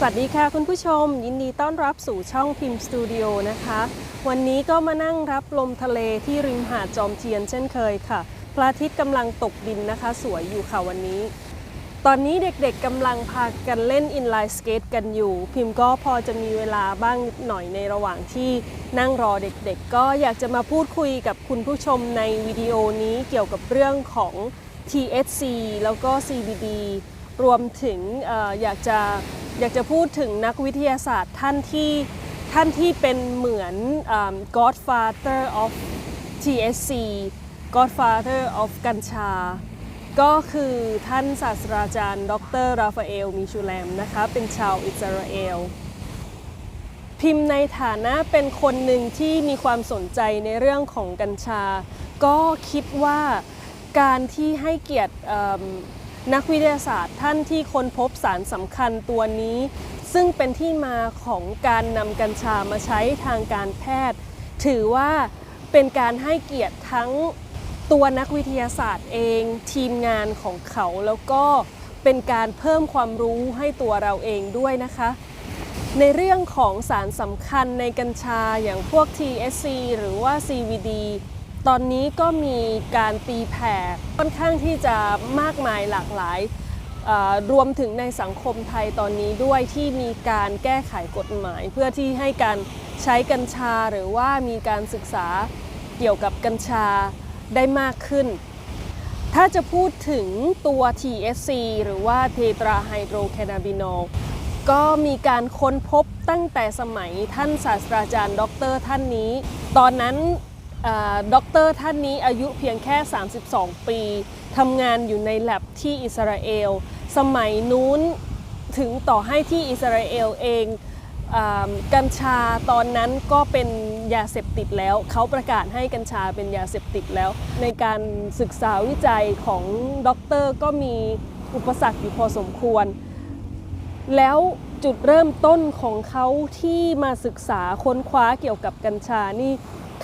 สวัสดีค่ะคุณผู้ชม ยินดีต้อนรับสู่ช่องพิมพ์สตูดิโอนะคะ วันนี้ก็มานั่งรับลมทะเลที่ริมหาดจอมเทียนเช่นเคยค่ะพระอาทิตย์กำลังตกดินนะคะ สวยอยู่ค่ะวันนี้ ตอนนี้เด็กๆกำลังพากันเล่นอินไลน์สเกตกันอยู่ พิมพ์ก็พอจะมีเวลาบ้างนิดหน่อยในระหว่างที่นั่งรอเด็กๆ ก็อยากจะมาพูดคุยกับคุณผู้ชมในวิดีโอนี้เกี่ยวกับเรื่องของ THC แล้วก็ CBD รวมถึงอออยากจะ อยากจะพูดถึงนักวิทยาศาสตร์ท่านที่ท่านที่เป็นเหมือน Godfather of THC Godfather of กัญชา ก็คือท่านศาสตราจารย์ ดรราฟาเอล มิชูแลมนะคะ เป็นชาวอิสราเอล พิมพ์ในฐานะเป็นคนหนึ่งที่มีความสนใจในเรื่องของกัญชา ก็คิดว่าการที่ให้เกียรติ นักวิทยาศาสตร์ท่านที่ค้นพบสารสำคัญตัวนี้ ซึ่งเป็นที่มาของการนำกัญชามาใช้ทางการแพทย์ ถือว่าเป็นการให้เกียรติทั้งตัวนักวิทยาศาสตร์เอง ทีมงานของเขาแล้วก็เป็นการเพิ่มความรู้ให้ตัวเราเองด้วยนะคะ ในเรื่องของสารสำคัญในกัญชาอย่างพวก THC หรือว่า CBD ตอนนี้ก็มีการตีแผ่ค่อนข้างที่จะมากมายหลากหลาย รวมถึงในสังคมไทยตอนนี้ด้วยที่มีการแก้ไขกฎหมาย เพื่อที่ให้การใช้กัญชาหรือว่ามีการศึกษาเกี่ยวกับกัญชาได้มากขึ้น ถ้าจะพูดถึงตัว THC หรือว่าเทตราไฮโดรแคนาบินอลก็มีการค้นพบตั้งแต่สมัยท่านศาสตราจารย์ด็อกเตอร์ท่านนี้ ตอนนั้น ด็อกเตอร์ท่านนี้อายุเพียงแค่ 32 ปีทำงานอยู่ในแลบที่อิสราเอล สมัยนู้นถึงต่อให้ที่อิสราเอลเองกัญชาตอนนั้นก็เป็นยาเสพติดแล้ว เขาประกาศให้กัญชาเป็นยาเสพติดแล้ว ในการศึกษาวิจัยของด็อกเตอร์ก็มีอุปสรรคอยู่พอสมควร แล้วจุดเริ่มต้นของเขาที่มาศึกษาค้นคว้าเกี่ยวกับกัญชานี่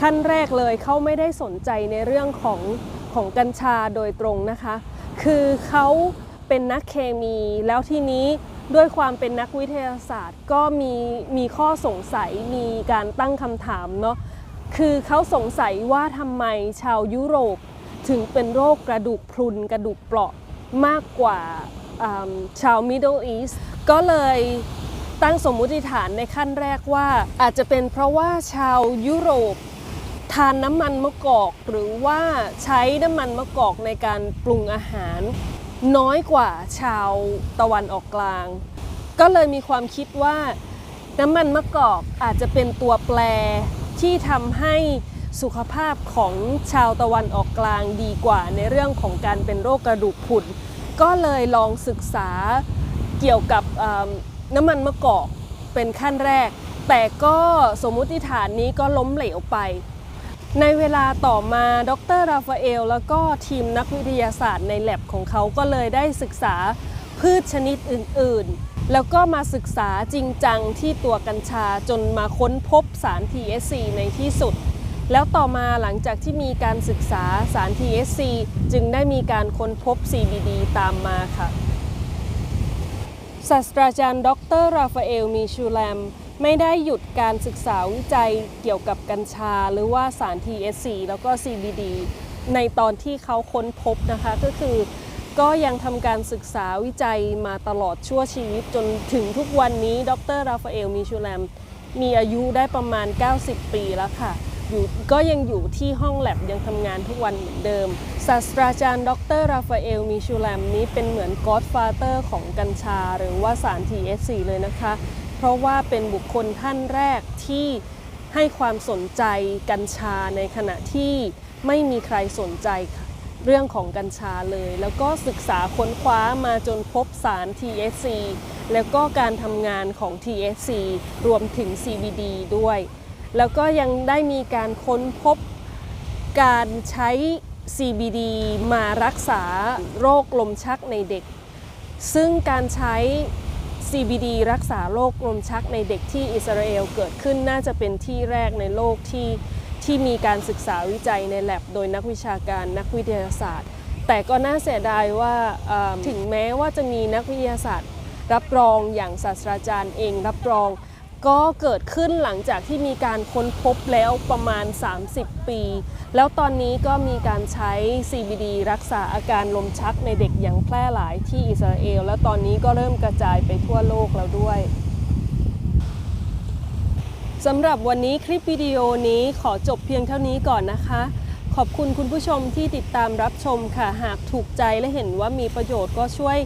ขั้นแรกเลยเขาไม่ได้สนใจในเรื่องของของกัญชาโดยตรงนะคะ คือเขาเป็นนักเคมี แล้วทีนี้ด้วยความเป็นนักวิทยาศาสตร์ ก็มีมีข้อสงสัยมีการตั้งคำถามเนาะคือเขาสงสัยว่าทำไมชาวยุโรปถึงเป็นโรคกระดูกพรุนกระดูกเปราะมากกว่าอ่าชาว Middle East ก็เลยตั้งสมมุติฐานในขั้นแรกว่าอาจจะเป็นเพราะว่าชาวยุโรป ทานน้ำมันมะกอกหรือว่าใช้น้ำมันมะกอกในการปรุงอาหาร น้อยกว่าชาวตะวันออกกลาง ก็เลยมีความคิดว่าน้ำมันมะกอกอาจจะเป็นตัวแปรที่ทำให้สุขภาพของชาวตะวันออกกลางดีกว่าในเรื่องของการเป็นโรคกระดูกพรุนก็เลยลองศึกษาเกี่ยวกับน้ำมันมะกอกเป็นขั้นแรก แต่ก็สมมุติฐานนี้ก็ล้มเหลวไป ในเวลาต่อมาดรราฟาเอล แล้วก็ทีมนักวิทยาศาสตร์ในแลบของเขาก็เลยได้ศึกษาพืชชนิดอื่น ๆ แล้วก็มาศึกษาจริงจังที่ตัวกัญชาจนมาค้นพบสาร THC ในที่สุด แล้วต่อมาหลังจากที่มีการศึกษาสาร THC จึงได้มีการค้นพบ CBD ตามมาค่ะศาสตราจารย์ ดรราฟาเอล มีชูแลม ไม่ได้หยุดการศึกษาวิจัยเกี่ยวกับกัญชา หรือว่าสาร THC แล้วก็ CBD ในตอนที่เขาค้นพบนะคะก็คือก็ยังทำการศึกษาวิจัยมาตลอดชั่วชีวิตจนถึงทุกวันนี้ ดรราฟาเอลมีชูแลม มีอายุได้ประมาณ 90 ปีแล้วค่ะ อยู่ก็ยังอยู่ที่ห้องแลบยังทำงานทุกวันเหมือนเดิม ศาสตราจารย์ ดรราฟาเอลมิชูแลมนี้เป็นเหมือน Godfather ของกัญชา หรือว่าสาร THC เลยนะคะ เพราะว่าเป็นบุคคลท่านแรกที่ให้ความสนใจกัญชาในขณะที่ไม่มีใครสนใจเรื่องของกัญชาเลย แล้วก็ศึกษาค้นคว้ามาจนพบสาร THC แล้วก็การทำงานของ THC รวมถึง CBD ด้วย แล้วก็ยังได้มีการค้นพบการใช้ CBD มารักษาโรคลมชักในเด็ก ซึ่งการใช้ CBD รักษาโรคลมชักในเด็กที่อิสราเอลเกิดขึ้นน่าจะเป็นที่แรกในโลกที่ที่มีการศึกษาวิจัยในแลบโดยนักวิชาการนักวิทยาศาสตร์ แต่ก็น่าเสียดายว่าถึงแม้ว่าจะมีนักวิทยาศาสตร์ รับรองอย่างศาสตราจารย์เองรับรอง ก็เกิดขึ้นหลังจากที่มีการค้นพบแล้วประมาณ 30 ปี แล้วตอนนี้ก็มีการใช้ CBD รักษาอาการลมชักในเด็กอย่างแพร่หลายที่อิสราเอล แล้วตอนนี้ก็เริ่มกระจายไปทั่วโลกแล้วด้วยสำหรับวันนี้คลิปวิดีโอนี้ขอจบเพียงเท่านี้ก่อนนะคะ ขอบคุณคุณผู้ชมที่ติดตามรับชมค่ะ หากถูกใจและเห็นว่ามีประโยชน์ก็ช่วย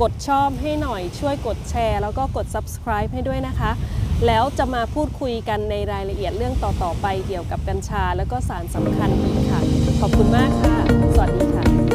กดชอบให้หน่อย ช่วยกดแชร์ แล้วก็กด subscribe ให้ด้วยนะคะ แล้วจะมาพูดคุยกันในรายละเอียดเรื่องต่อ ๆ ไปเกี่ยวกับกัญชา แล้วก็สารสำคัญอีกค่ะ ขอบคุณมากค่ะ สวัสดีค่ะ